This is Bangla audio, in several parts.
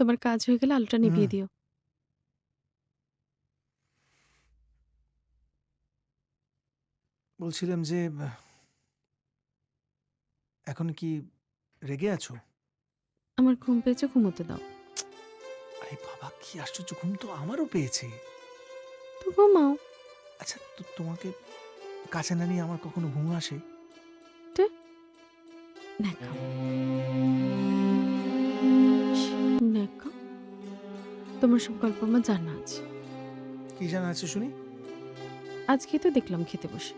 তোমার কাজ হয়ে গেলে আলোটা নিভিয়ে হুম। দিও। বলছিলাম যে আহ, এখন কি রেগে আছো? আমার ঘুম পেয়েছে ঘুমোতে দাও। আরে বাবা কি আশ্চর্য! ঘুম তো আমারও পেয়েছে। তো ঘুমাও। আচ্ছা তো তোমাকে কাছে না নিয়ে আমার কখনো ঘুম আসে? নেকাম নেকাম তোমার সব গল্প আমার জানা আছে। কি জানা আছে শুনি? আজকে তো দেখলাম খেতে বসে।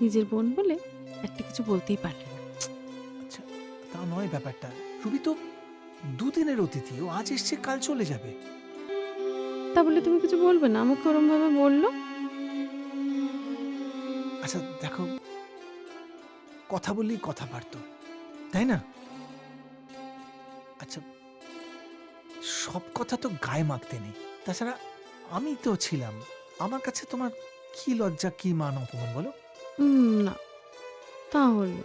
নিজের বোন বলে একটা কিছু বলতেই পারলে না। আচ্ছা তা নয় ব্যাপারটা। রুবি তো দুদিনের অতিথি ও আজ এসছে কাল চলে যাবে। তা বলে তুমি কিছু বলবে না? আমাকে ওরম ভাবে বলল। আচ্ছা দেখো কথা বললেই কথা পারতো তাই না? আচ্ছা সব কথা তো গায়ে মাখতে নেই। তাছাড়া আমি তো ছিলাম। আমার কাছে তোমার কি লজ্জা কি মান অপমান বলো? উম, না। তা হলো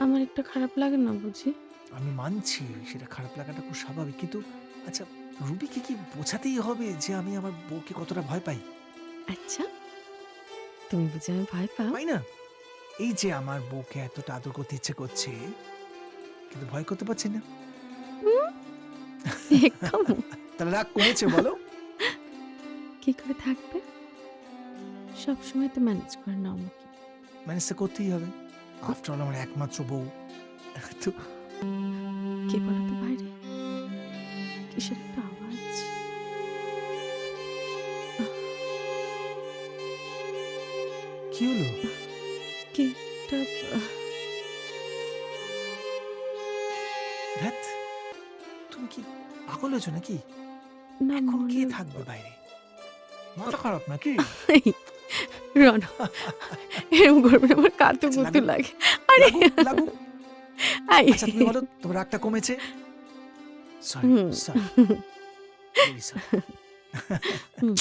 আমার একটা খারাপ লাগে না বুঝি? আমি মানছি সেটা খারাপ লাগাটা খুব স্বাভাবিক। কিন্তু আচ্ছা রুবিকে কি বোঝাতেই হবে যে আমি আমার বউকে কতটা ভয় পাই? আচ্ছা তুমি বুঝি আমি ভয় পাও? পাই না। এই যে আমার বউকে এতটা আদর করতে ইচ্ছে করছে কিন্তু ভয় করতে পারছি না। একদম তাহলে রাগ কমেছে বলো। কি করে থাকবে? সব সময় তো ম্যানেজ করে নাও আমাকে ম্যানেজ তো করতেই হবে। আফটার অল আমার একমাত্র বউ। তো কে বলো তো বাইরে? কিসের একটা আওয়াজ? কি হলো? কি একটা ধ্যাত কি? পাগল হয়েছো নাকি? না এখন কে থাকবে বাইরে? মাথা খারাপ নাকি? রন এরকম করবে না, আমার কাতু আচ্ছা, কুতু লাগুক। লাগে। আরে লাগুক, লাগুক। আই। আচ্ছা তুমি বলো তোমার রাগটা কমেছে? সরি হুম। Sorry sorry hmm.